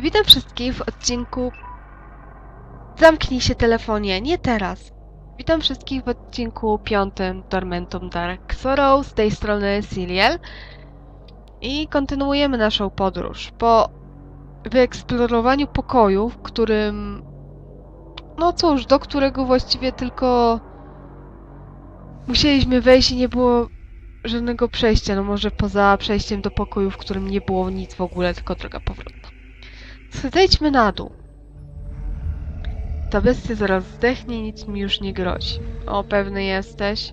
Witam wszystkich w odcinku Zamknij się telefonie, nie teraz. Witam wszystkich w odcinku piątym Tormentum Dark Sorrow, z tej strony Siliel. I kontynuujemy naszą podróż. Po wyeksplorowaniu pokoju, w którym... No cóż, do którego właściwie tylko musieliśmy wejść i nie było żadnego przejścia. No może poza przejściem do pokoju, w którym nie było nic w ogóle, tylko droga powrotna. Zejdźmy na dół. Ta bestia zaraz zdechnie, nic mi już nie grozi. O, pewny jesteś.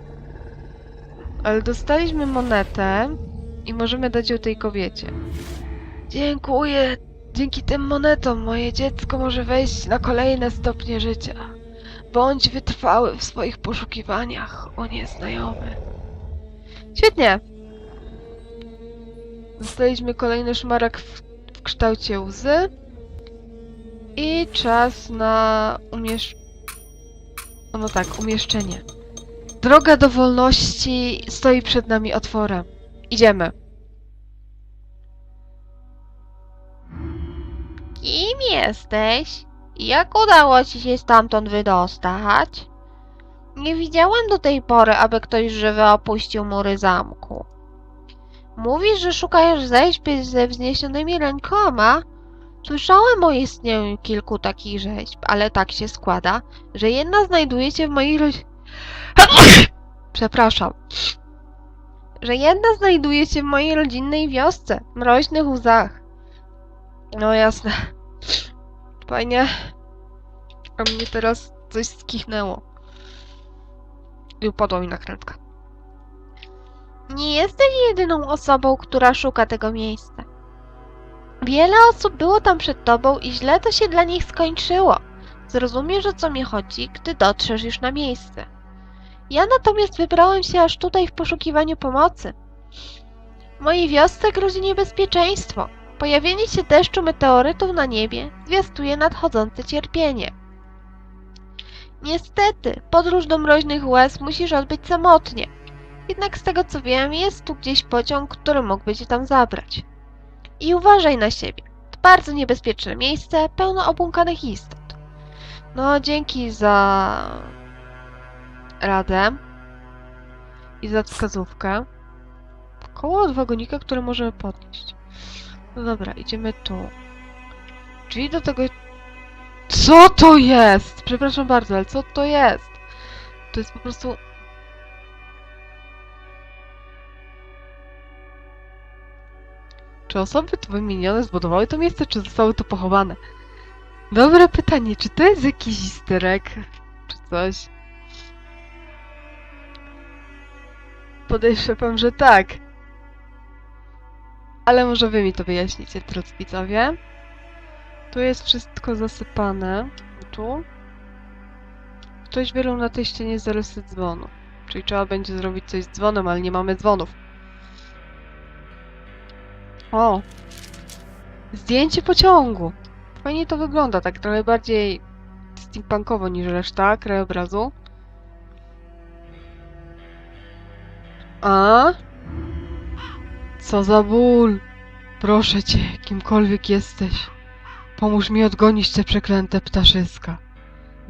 Ale dostaliśmy monetę i możemy dać ją tej kobiecie. Dziękuję. Dzięki tym monetom moje dziecko może wejść na kolejne stopnie życia. Bądź wytrwały w swoich poszukiwaniach, o nieznajomy. Świetnie. Dostaliśmy kolejny szmarek w, w kształcie łzy. I czas na umiesz... No tak, umieszczenie. Droga do wolności stoi przed nami otworem. Idziemy. Kim jesteś? Jak udało ci się stamtąd wydostać? Nie widziałem do tej pory, aby ktoś żywy opuścił mury zamku. Mówisz, że szukasz zejść ze wzniesionymi rękoma? Słyszałem o istnieniu kilku takich rzeźb, ale tak się składa, że jedna znajduje się w mojej rodzinie. Przepraszam. że jedna znajduje się w mojej rodzinnej wiosce, mroźnych łzach. No jasne. Fajnie. A mnie teraz coś skichnęło. I upadła mi nakrętka. Nie jesteś jedyną osobą, która szuka tego miejsca. Wiele osób było tam przed tobą i źle to się dla nich skończyło. Zrozumiesz, o co mi chodzi, gdy dotrzesz już na miejsce. Ja natomiast wybrałem się aż tutaj w poszukiwaniu pomocy. Mojej wiosce grozi niebezpieczeństwo. Pojawienie się deszczu meteorytów na niebie zwiastuje nadchodzące cierpienie. Niestety, podróż do mroźnych łez musisz odbyć samotnie. Jednak z tego co wiem, jest tu gdzieś pociąg, który mógłby cię tam zabrać. I uważaj na siebie. To bardzo niebezpieczne miejsce, pełno obłąkanych istot. No, dzięki za radę i za wskazówkę. Koło od wagonika, które możemy podnieść. No dobra, idziemy tu. Czyli do tego... Co to jest? Przepraszam bardzo, ale co to jest? To jest po prostu... Czy osoby tu wymienione zbudowały to miejsce, czy zostały tu pochowane? Dobre pytanie, czy to jest jakiś isterek, czy coś? Podejrzewam, że tak. Ale może wy mi to wyjaśnicie, drodzy widzowie. Tu jest wszystko zasypane. Tu. Ktoś wylał na tej ścianie zarysy dzwonu. Czyli trzeba będzie zrobić coś z dzwonem, ale nie mamy dzwonów. O! Zdjęcie pociągu! Fajnie to wygląda, tak trochę bardziej steampunkowo niż reszta krajobrazu. A? Co za ból! Proszę cię, kimkolwiek jesteś, pomóż mi odgonić te przeklęte ptaszyska.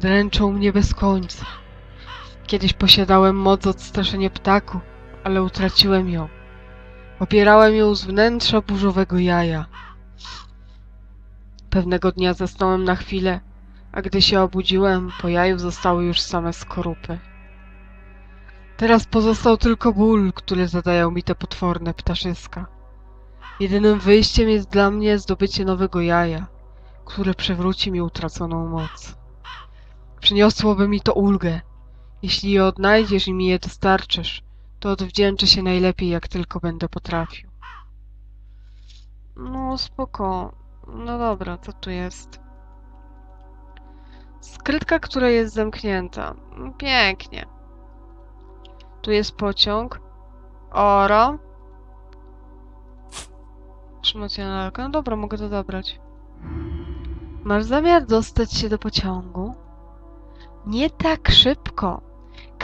Dręczą mnie bez końca. Kiedyś posiadałem moc odstraszenia ptaku, ale utraciłem ją. Opierałem ją z wnętrza burzowego jaja. Pewnego dnia zasnąłem na chwilę, a gdy się obudziłem, po jaju zostały już same skorupy. Teraz pozostał tylko ból, który zadają mi te potworne ptaszyska. Jedynym wyjściem jest dla mnie zdobycie nowego jaja, które przywróci mi utraconą moc. Przyniosłoby mi to ulgę. Jeśli je odnajdziesz i mi je dostarczysz, to odwdzięczę się najlepiej, jak tylko będę potrafił. No, spoko. No dobra, co tu jest? Skrytka, która jest zamknięta. Pięknie. Tu jest pociąg. Oro. Przemocjonalka. No dobra, mogę to zabrać. Masz zamiar dostać się do pociągu? Nie tak szybko.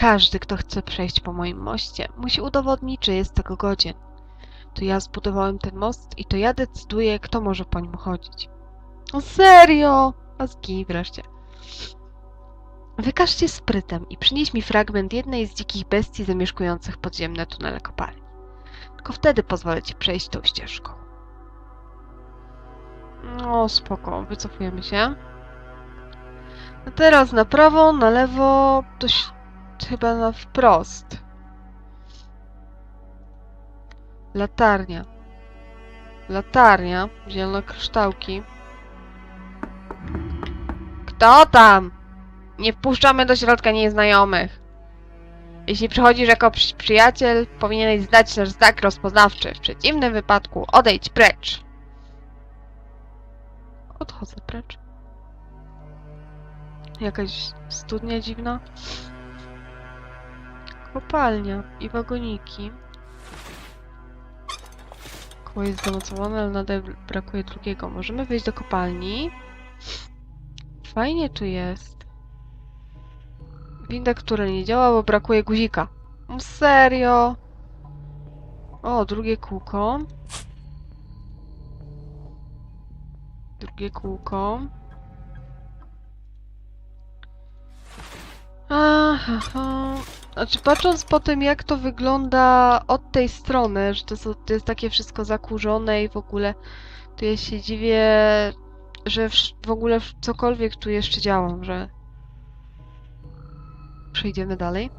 Każdy, kto chce przejść po moim moście, musi udowodnić, że jest tego godzien. To ja zbudowałem ten most i to ja decyduję, kto może po nim chodzić. O serio? A zgij wreszcie. Wykażcie sprytem i przynieś mi fragment jednej z dzikich bestii zamieszkujących podziemne tunele kopalni. Tylko wtedy pozwolę ci przejść tą ścieżką. No spoko, wycofujemy się. A teraz na prawo, na lewo, to chyba na wprost. Latarnia. Latarnia, zielone kryształki. Kto tam? Nie wpuszczamy do środka nieznajomych. Jeśli przychodzisz jako przy przyjaciel, powinieneś zdać nasz znak rozpoznawczy. W przeciwnym wypadku odejdź precz. Odchodzę precz. Jakaś studnia dziwna. Kopalnia i wagoniki. Koło jest zamocowane, ale nadal brakuje drugiego. Możemy wejść do kopalni. Fajnie tu jest. Winda, która nie działa, bo brakuje guzika. No Serio? O, drugie kółko. Drugie kółko. Aha. Znaczy, patrząc po tym, jak to wygląda od tej strony, że to, są, to jest takie wszystko zakurzone i w ogóle, to ja się dziwię, że w, w ogóle cokolwiek tu jeszcze działa, że... Przejdziemy dalej.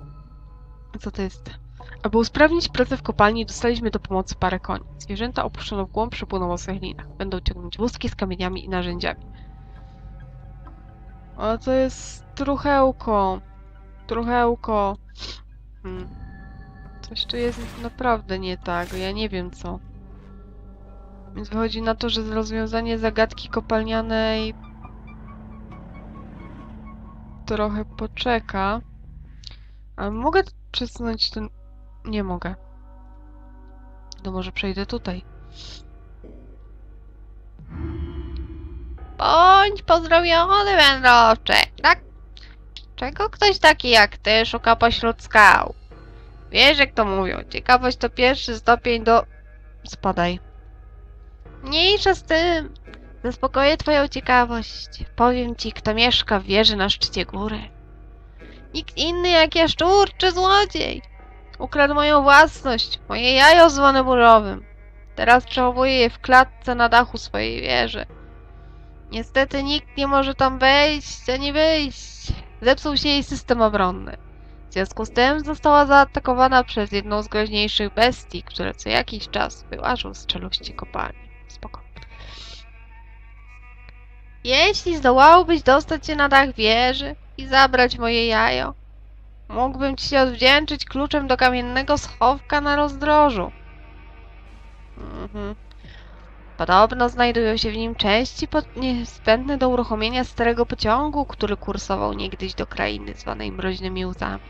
Co to jest? Aby usprawnić pracę w kopalni, dostaliśmy do pomocy parę koni. Zwierzęta opuszczono w głąb przepłyną o swoich linach. Będą ciągnąć wózki z kamieniami i narzędziami. A to jest truchełko. Truchełko. Hmm. Coś tu jest naprawdę nie tak. Ja nie wiem co. Więc wychodzi na to, że rozwiązanie zagadki kopalnianej trochę poczeka. A mogę przesunąć ten... Nie mogę. To może przejdę tutaj. Bądź pozdrowiony, wędrowcze. Tak? Czego ktoś taki jak ty szuka pośród skał? Wiesz, jak to mówią. Ciekawość to pierwszy stopień do... Spadaj. Mniejsza z tym. Zaspokoję twoją ciekawość. Powiem ci, kto mieszka w wieży na szczycie góry. Nikt inny jak jaszczur czy złodziej. Ukradł moją własność, moje jajo zwane burzowym. Teraz przechowuję je w klatce na dachu swojej wieży. Niestety nikt nie może tam wejść ani wyjść. Zepsuł się jej system obronny. W związku z tym została zaatakowana przez jedną z groźniejszych bestii, które co jakiś czas wyłażą z czeluści kopalni. Spoko. Jeśli zdołałbyś dostać się na dach wieży i zabrać moje jajo, mógłbym ci się odwdzięczyć kluczem do kamiennego schowka na rozdrożu. Mhm. Podobno znajdują się w nim części niezbędne do uruchomienia starego pociągu, który kursował niegdyś do krainy zwanej Mroźnymi Łzami.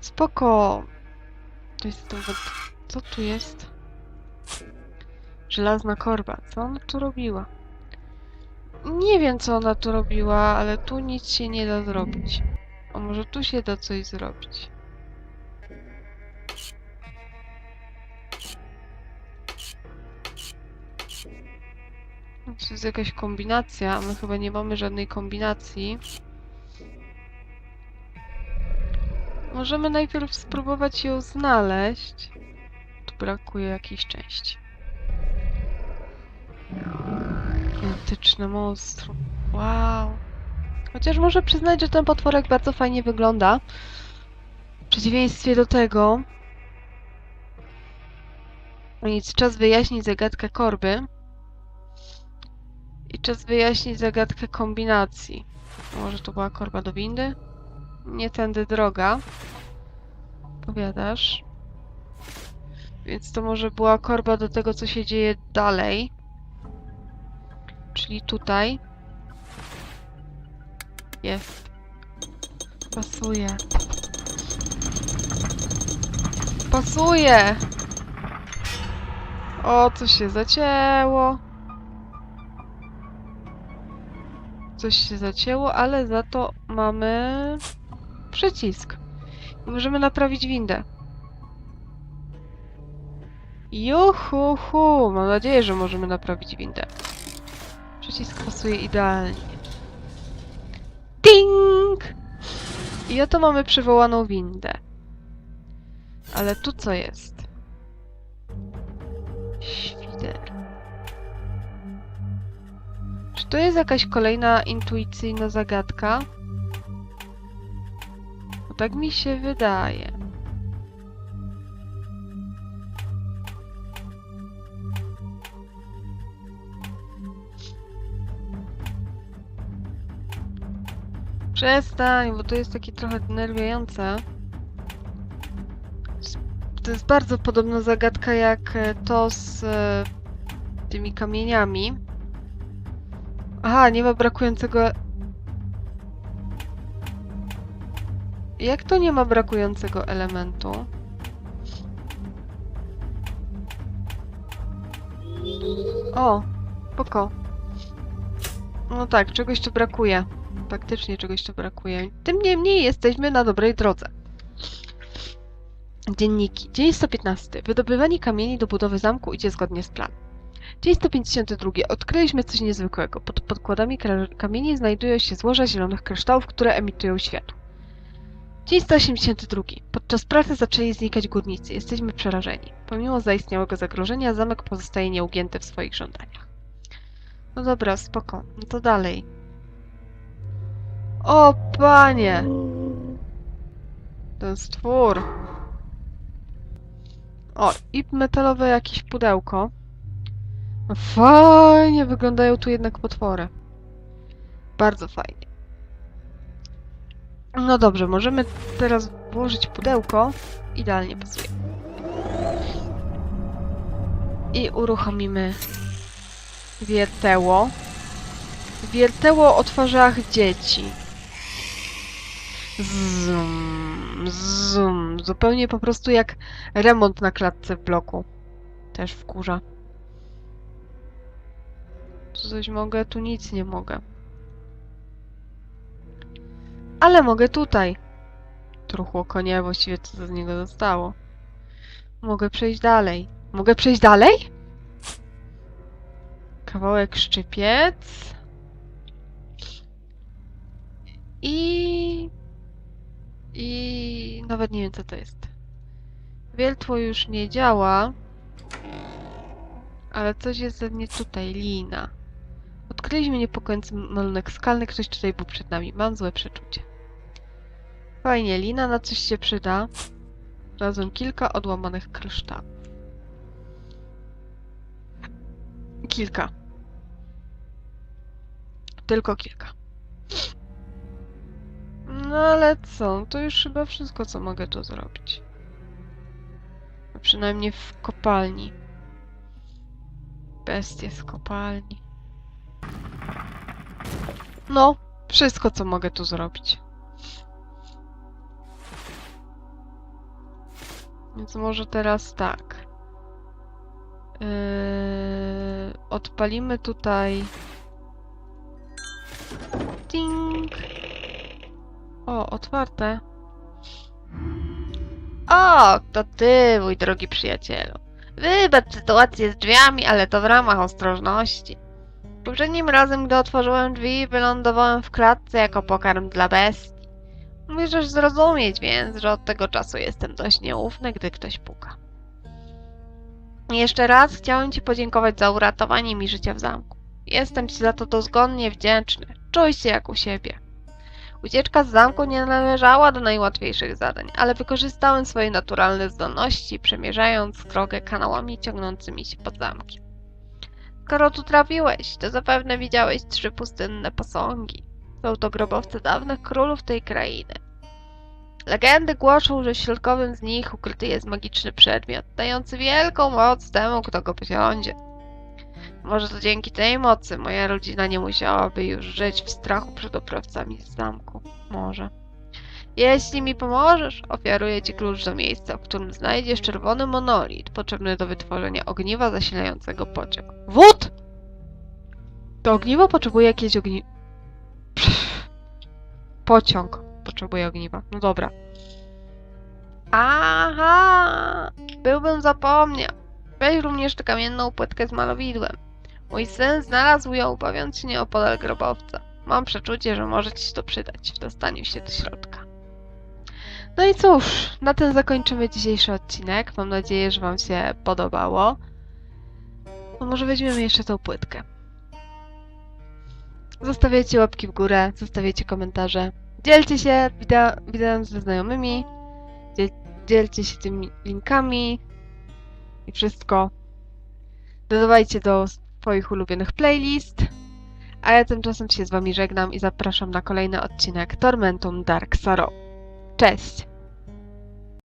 Spoko. To jest to... Co tu jest? Żelazna korba. Co ona tu robiła? Nie wiem, co ona tu robiła, ale tu nic się nie da zrobić. A może tu się da coś zrobić? To jest jakaś kombinacja, a my chyba nie mamy żadnej kombinacji. Możemy najpierw spróbować ją znaleźć. Tu brakuje jakiejś części. Gigantyczne monstrum. Wow. Chociaż muszę przyznać, że ten potworek bardzo fajnie wygląda. W przeciwieństwie do tego. Nic, czas wyjaśnić zagadkę korby. I czas wyjaśnić zagadkę kombinacji. Może to była korba do windy? Nie tędy droga. Powiadasz. Więc to może była korba do tego, co się dzieje dalej. Czyli tutaj. Jest. Pasuje. Pasuje! O, coś się zacięło. Coś się zacięło, ale za to mamy przycisk. I możemy naprawić windę. Juhu, hu. Mam nadzieję, że możemy naprawić windę. Przycisk pasuje idealnie. Ding! I oto mamy przywołaną windę. Ale tu co jest? Czy to jest jakaś kolejna intuicyjna zagadka? Bo tak mi się wydaje. Przestań, bo to jest takie trochę denerwujące. To jest bardzo podobna zagadka jak e, to z e, tymi kamieniami. Aha, nie ma brakującego... Jak to nie ma brakującego elementu? O, poko. No tak, czegoś tu brakuje. Faktycznie czegoś tu brakuje. Tym niemniej jesteśmy na dobrej drodze. Dzienniki. Dzień 115. Wydobywanie kamieni do budowy zamku idzie zgodnie z planem. Dzień 152. Odkryliśmy coś niezwykłego. Pod podkładami kamieni znajdują się złoża zielonych kryształów, które emitują światło. Dzień 182. Podczas pracy zaczęli znikać górnicy. Jesteśmy przerażeni. Pomimo zaistniałego zagrożenia, zamek pozostaje nieugięty w swoich żądaniach. No dobra, spoko. No to dalej. O, panie! Ten stwór. O, i metalowe jakieś pudełko. No Fajnie wyglądają tu jednak potwory. Bardzo fajnie. No dobrze, możemy teraz włożyć pudełko. Idealnie pasuje. I uruchomimy wierteło. Wierteło o twarzach dzieci. Zoom, zoom. Zupełnie po prostu jak remont na klatce w bloku. Też wkurza. Tu coś mogę, tu nic nie mogę. Ale mogę tutaj. Truchło konie, właściwie co z niego zostało. Mogę przejść dalej. Mogę przejść dalej? Kawałek szczypiec. I... I... Nawet nie wiem co to jest. Wieltło już nie działa. Ale coś jest ze mnie tutaj. Lina. Odkryliśmy niepokojący malunek skalny. Ktoś tutaj był przed nami. Mam złe przeczucie. Fajnie. Lina na coś się przyda. Razem kilka odłamanych kryształów. Kilka. Tylko kilka. No ale co? To już chyba wszystko, co mogę tu zrobić. Przynajmniej w kopalni. Bestie z kopalni. No, wszystko, co mogę tu zrobić. Więc może teraz tak. Yy, odpalimy tutaj. Ding. O, otwarte. O, to ty, mój drogi przyjacielu. Wybacz sytuację z drzwiami, ale to w ramach ostrożności. Poprzednim razem, gdy otworzyłem drzwi, wylądowałem w klatce jako pokarm dla bestii. Możesz zrozumieć więc, że od tego czasu jestem dość nieufny, gdy ktoś puka. Jeszcze raz chciałem Ci podziękować za uratowanie mi życia w zamku. Jestem Ci za to dozgonnie wdzięczny. Czuj się jak u siebie. Ucieczka z zamku nie należała do najłatwiejszych zadań, ale wykorzystałem swoje naturalne zdolności, przemierzając drogę kanałami ciągnącymi się pod zamkiem. Skoro tu trafiłeś, to zapewne widziałeś trzy pustynne posągi. Są to grobowce dawnych królów tej krainy. Legendy głoszą, że w środkowym z nich ukryty jest magiczny przedmiot, dający wielką moc temu, kto go posiądzie. Może to dzięki tej mocy moja rodzina nie musiałaby już żyć w strachu przed oprawcami z zamku. Może. Jeśli mi pomożesz, ofiaruję ci klucz do miejsca, w którym znajdziesz czerwony monolit potrzebny do wytworzenia ogniwa zasilającego pociąg. Wód! To ogniwo potrzebuje jakieś ogni... Pociąg potrzebuje ogniwa. No dobra. Aha! Byłbym zapomniał. Weź również tę kamienną płytkę z malowidłem. Mój syn znalazł ją, bawiąc się nieopodal grobowca. Mam przeczucie, że może ci się to przydać w dostaniu się do środka. No i cóż, na tym zakończymy dzisiejszy odcinek. Mam nadzieję, że Wam się podobało. No może weźmiemy jeszcze tą płytkę. Zostawiajcie łapki w górę, zostawiajcie komentarze. Dzielcie się wideo, wideo ze znajomymi. Dziel, dzielcie się tymi linkami. I wszystko. Dodawajcie do swoich ulubionych playlist. A ja tymczasem się z Wami żegnam i zapraszam na kolejny odcinek Tormentum Dark Sorrow. Cześć!